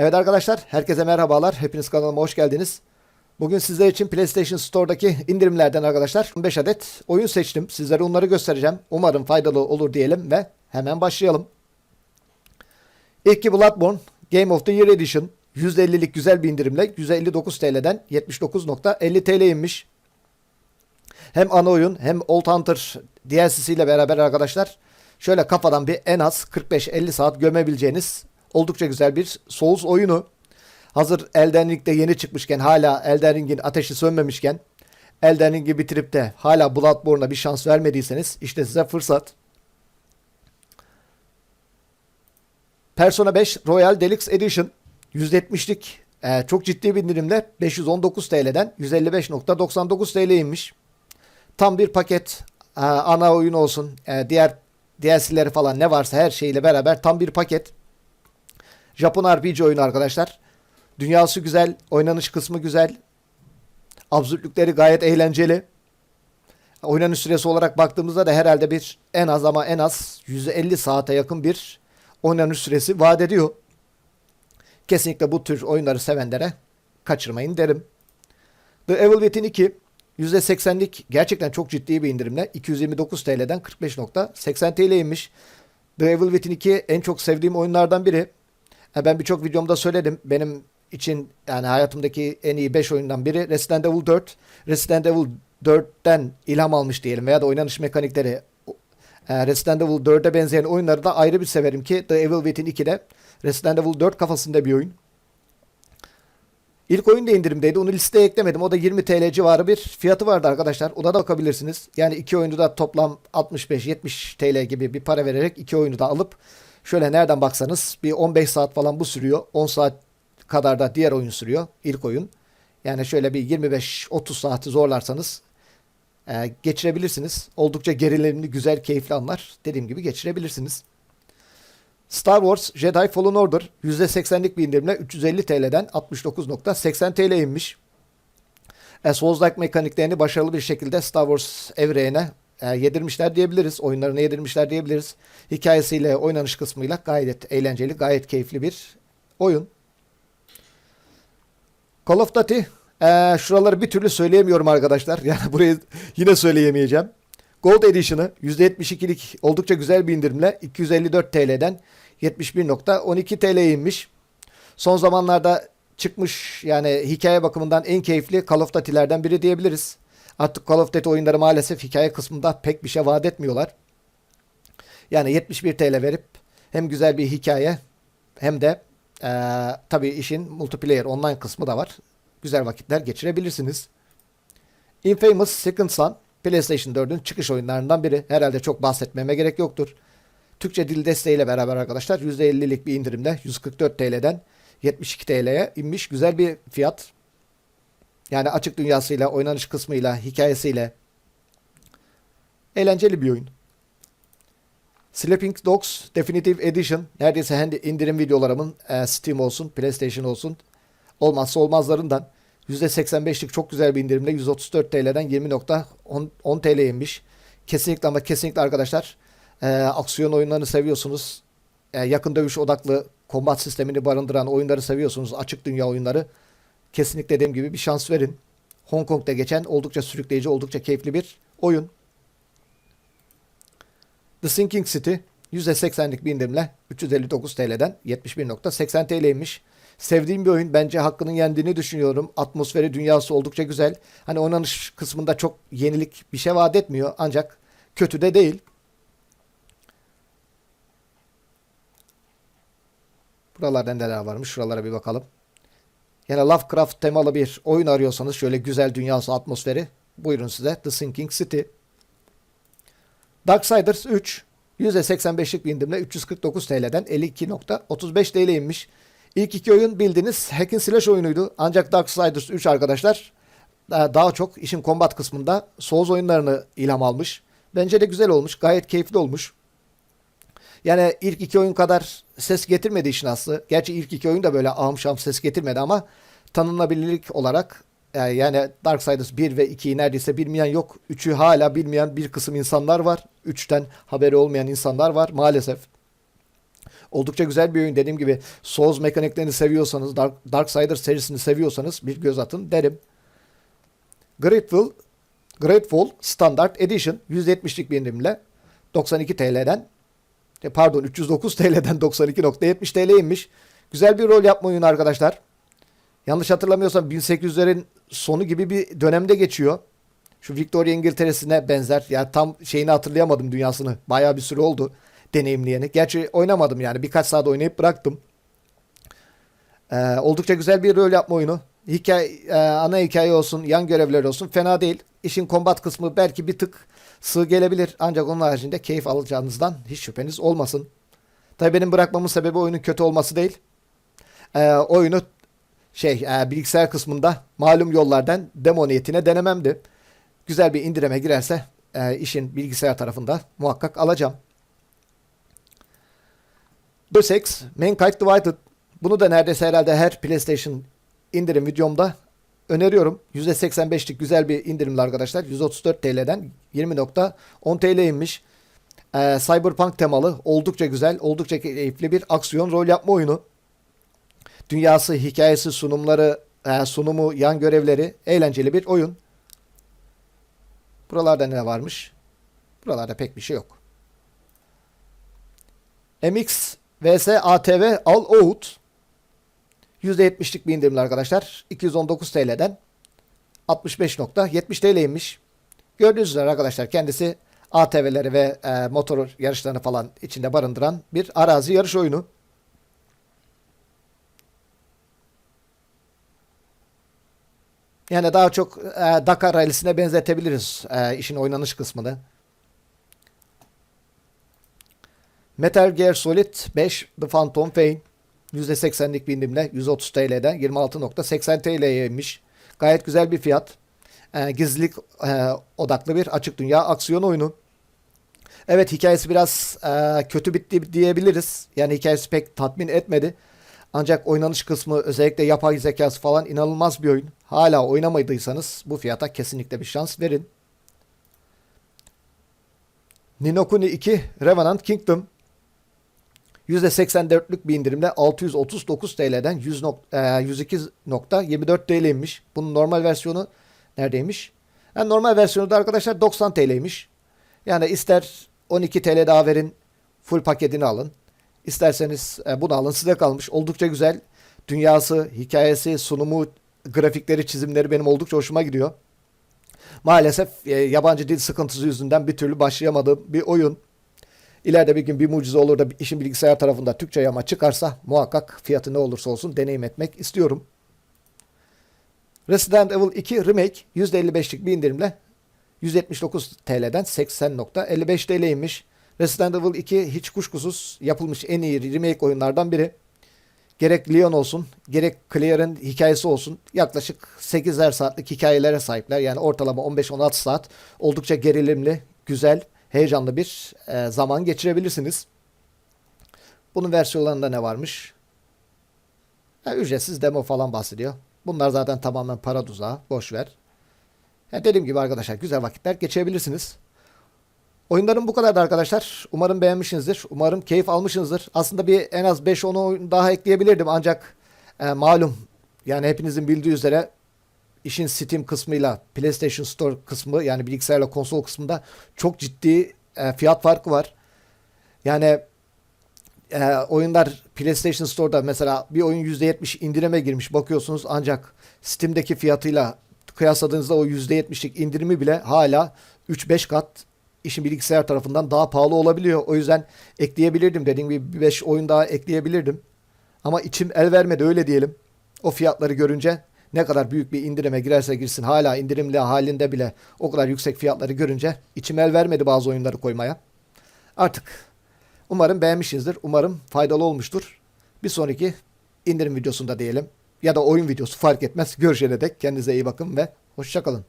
Evet arkadaşlar, herkese merhabalar. Hepiniz kanalıma hoş geldiniz. Bugün sizler için PlayStation Store'daki indirimlerden arkadaşlar 15 adet oyun seçtim. Sizlere onları göstereceğim. Umarım faydalı olur diyelim ve hemen başlayalım. İlki Bloodborne Game of the Year Edition. %50'lik güzel bir indirimle 159 TL'den 79.50 TL inmiş. Hem ana oyun hem Old Hunter DLC'si beraber arkadaşlar şöyle kafadan bir en az 45-50 saat gömebileceğiniz oldukça güzel bir Souls oyunu. Hazır Elden Ring'de yeni çıkmışken hala Elden Ring'in ateşi sönmemişken Elden Ring'i bitirip de hala Bloodborne'a bir şans vermediyseniz işte size fırsat. Persona 5 Royal Deluxe Edition %70'lik e, çok ciddi bir indirimle 519 TL'den 155.99 TL inmiş. Tam bir paket e, ana oyun olsun e, diğer DLC'leri falan ne varsa her şeyle beraber tam bir paket. Japon RPG oyunu arkadaşlar. Dünyası güzel, oynanış kısmı güzel. Absürtlükleri gayet eğlenceli. Oynanış süresi olarak baktığımızda da herhalde bir en az ama en az 150 saate yakın bir oynanış süresi vaat ediyor. Kesinlikle bu tür oyunları sevenlere kaçırmayın derim. The Evil Within 2 %80'lik gerçekten çok ciddi bir indirimle 229 TL'den 45.80 TL inmiş. The Evil Within 2 en çok sevdiğim oyunlardan biri. Ben birçok videomda söyledim. Benim için yani hayatımdaki en iyi 5 oyundan biri Resident Evil 4. Resident Evil 4'ten ilham almış diyelim veya da oynanış mekanikleri e, Resident Evil 4'e benzeyen oyunları da ayrı bir severim ki The Evil Within 2'de Resident Evil 4 kafasında bir oyun. İlk oyun da indirimdeydi. Onu listeye eklemedim. O da 20 TL civarı bir fiyatı vardı arkadaşlar. Ona da bakabilirsiniz. Yani iki oyunu da toplam 65-70 TL gibi bir para vererek iki oyunu da alıp şöyle nereden baksanız bir 15 saat falan bu sürüyor. 10 saat kadar da diğer oyun sürüyor. ilk oyun. Yani şöyle bir 25-30 saati zorlarsanız e, geçirebilirsiniz. Oldukça gerilimli, güzel, keyifli anlar dediğim gibi geçirebilirsiniz. Star Wars Jedi Fallen Order %80'lik bir indirimle 350 TL'den 69.80 TL inmiş. E, Souls-like mekaniklerini başarılı bir şekilde Star Wars evrenine e, yedirmişler diyebiliriz. Oyunlarına yedirmişler diyebiliriz. Hikayesiyle, oynanış kısmıyla gayet eğlenceli, gayet keyifli bir oyun. Call of Duty e, şuraları bir türlü söyleyemiyorum arkadaşlar. Yani burayı yine söyleyemeyeceğim. Gold Edition'ı %72'lik oldukça güzel bir indirimle 254 TL'den 71.12 TL inmiş. Son zamanlarda çıkmış yani hikaye bakımından en keyifli Call of Duty'lerden biri diyebiliriz. Artık Call of Duty oyunları maalesef hikaye kısmında pek bir şey vaat etmiyorlar. Yani 71 TL verip hem güzel bir hikaye hem de eee tabii işin multiplayer online kısmı da var. Güzel vakitler geçirebilirsiniz. Infamous Second Son PlayStation 4'ün çıkış oyunlarından biri. Herhalde çok bahsetmeme gerek yoktur. Türkçe dil desteğiyle beraber arkadaşlar %50'lik bir indirimle 144 TL'den 72 TL'ye inmiş güzel bir fiyat. Yani açık dünyasıyla, oynanış kısmıyla, hikayesiyle eğlenceli bir oyun. Sleeping Dogs Definitive Edition neredeyse hem indirim videolarımın e, Steam olsun, PlayStation olsun olmazsa olmazlarından. %85'lik çok güzel bir indirimle 134 TL'den 20.10 TL inmiş. Kesinlikle ama kesinlikle arkadaşlar e, aksiyon oyunlarını seviyorsunuz. E, yakın dövüş odaklı kombat sistemini barındıran oyunları seviyorsunuz. Açık dünya oyunları. Kesinlikle dediğim gibi bir şans verin. Hong Kong'da geçen oldukça sürükleyici, oldukça keyifli bir oyun. The Sinking City %80'lik bir indirimle 359 TL'den 71.80 TL'ymiş. Sevdiğim bir oyun. Bence hakkının yendiğini düşünüyorum. Atmosferi, dünyası oldukça güzel. Hani oynanış kısmında çok yenilik bir şey vaat etmiyor. Ancak kötü de değil. Buralarda neler varmış? Şuralara bir bakalım. Yani Lovecraft temalı bir oyun arıyorsanız şöyle güzel dünyası, atmosferi buyurun size The Sinking City. Darksiders 3 %85'lik bir indirimle 349 TL'den 52.35 TL inmiş. İlk iki oyun bildiğiniz hack and slash oyunuydu. Ancak Darksiders 3 arkadaşlar daha çok işin combat kısmında Souls oyunlarını ilham almış. Bence de güzel olmuş. Gayet keyifli olmuş. Yani ilk iki oyun kadar ses getirmedi işin aslı. Gerçi ilk iki oyun da böyle ahım şam ses getirmedi ama tanınabilirlik olarak e, yani Darksiders 1 ve 2'yi neredeyse bilmeyen yok. 3'ü hala bilmeyen bir kısım insanlar var. 3'ten haberi olmayan insanlar var maalesef. Oldukça güzel bir oyun. Dediğim gibi Souls mekaniklerini seviyorsanız, Dark, Darksiders serisini seviyorsanız bir göz atın derim. Grateful, Grateful Standard Edition 170'lik bir indirimle 92 TL'den pardon 309 TL'den 92.70 TL inmiş. Güzel bir rol yapma oyunu arkadaşlar. Yanlış hatırlamıyorsam 1800'lerin sonu gibi bir dönemde geçiyor. Şu Victoria İngiltere'sine benzer. Yani tam şeyini hatırlayamadım dünyasını. Bayağı bir süre oldu deneyimleyeni. Gerçi oynamadım yani. Birkaç saat oynayıp bıraktım. Ee, oldukça güzel bir rol yapma oyunu. Hikaye, e, ana hikaye olsun, yan görevler olsun fena değil. İşin kombat kısmı belki bir tık sığ gelebilir. Ancak onun haricinde keyif alacağınızdan hiç şüpheniz olmasın. Tabii benim bırakmamın sebebi oyunun kötü olması değil. Ee, oyunu şey e, bilgisayar kısmında malum yollardan demo niyetine denememdi. Güzel bir indirime girerse e, işin bilgisayar tarafında muhakkak alacağım. Deus Ex Mankind Divided. Bunu da neredeyse herhalde her PlayStation indirim videomda öneriyorum. %85'lik güzel bir indirimli arkadaşlar. 134 TL'den 20.10 TL inmiş. Ee, Cyberpunk temalı oldukça güzel, oldukça keyifli bir aksiyon rol yapma oyunu. Dünyası, hikayesi, sunumları, e, sunumu, yan görevleri eğlenceli bir oyun. Buralarda ne varmış? Buralarda pek bir şey yok. MX vs ATV All Out %70'lik bir indirimli arkadaşlar. 219 TL'den 65.70 TL inmiş. Gördüğünüz üzere arkadaşlar kendisi ATV'leri ve e, motor yarışlarını falan içinde barındıran bir arazi yarış oyunu. Yani daha çok e, Dakar rallisine benzetebiliriz e, işin oynanış kısmını. Metal Gear Solid 5 The Phantom Pain %80'lik bir indirimle 130 TL'den 26.80 TL'ye inmiş. Gayet güzel bir fiyat. E, gizlilik e, odaklı bir açık dünya aksiyon oyunu. Evet hikayesi biraz e, kötü bitti diyebiliriz. Yani hikayesi pek tatmin etmedi. Ancak oynanış kısmı özellikle yapay zekası falan inanılmaz bir oyun. Hala oynamadıysanız bu fiyata kesinlikle bir şans verin. Ninokuni 2 Revenant Kingdom %84'lük bir indirimle 639 TL'den 100 nok- e, 102.24 TL'ymiş. Bunun normal versiyonu neredeymiş? Yani normal versiyonu da arkadaşlar 90 TL'ymiş. Yani ister 12 TL daha verin full paketini alın. İsterseniz e, bunu alın size kalmış. Oldukça güzel. Dünyası, hikayesi, sunumu, grafikleri, çizimleri benim oldukça hoşuma gidiyor. Maalesef e, yabancı dil sıkıntısı yüzünden bir türlü başlayamadığım bir oyun. İleride bir gün bir mucize olur da işin bilgisayar tarafında Türkçe yama çıkarsa muhakkak fiyatı ne olursa olsun deneyim etmek istiyorum. Resident Evil 2 Remake %55'lik bir indirimle 179 TL'den 80.55 TL'ymiş. Resident Evil 2 hiç kuşkusuz yapılmış en iyi remake oyunlardan biri. Gerek Leon olsun, gerek Claire'ın hikayesi olsun yaklaşık 8'er saatlik hikayelere sahipler. Yani ortalama 15-16 saat oldukça gerilimli, güzel, heyecanlı bir e, zaman geçirebilirsiniz. Bunun versiyonlarında ne varmış? Ya, ücretsiz demo falan bahsediyor. Bunlar zaten tamamen para tuzağı. Boş ver. Ya dediğim gibi arkadaşlar güzel vakitler geçirebilirsiniz. Oyunlarım bu kadardı arkadaşlar. Umarım beğenmişsinizdir. Umarım keyif almışsınızdır. Aslında bir en az 5-10 oyun daha ekleyebilirdim ancak e, malum yani hepinizin bildiği üzere işin Steam kısmıyla PlayStation Store kısmı yani bilgisayarla konsol kısmında çok ciddi e, fiyat farkı var. Yani e, oyunlar PlayStation Store'da mesela bir oyun %70 indirime girmiş bakıyorsunuz ancak Steam'deki fiyatıyla kıyasladığınızda o %70'lik indirimi bile hala 3-5 kat işin bilgisayar tarafından daha pahalı olabiliyor. O yüzden ekleyebilirdim. Dediğim gibi 5 oyun daha ekleyebilirdim. Ama içim el vermedi öyle diyelim. O fiyatları görünce ne kadar büyük bir indirime girerse girsin hala indirimli halinde bile o kadar yüksek fiyatları görünce içim el vermedi bazı oyunları koymaya. Artık umarım beğenmişsinizdir. Umarım faydalı olmuştur. Bir sonraki indirim videosunda diyelim ya da oyun videosu fark etmez. Görüşene dek kendinize iyi bakın ve hoşçakalın.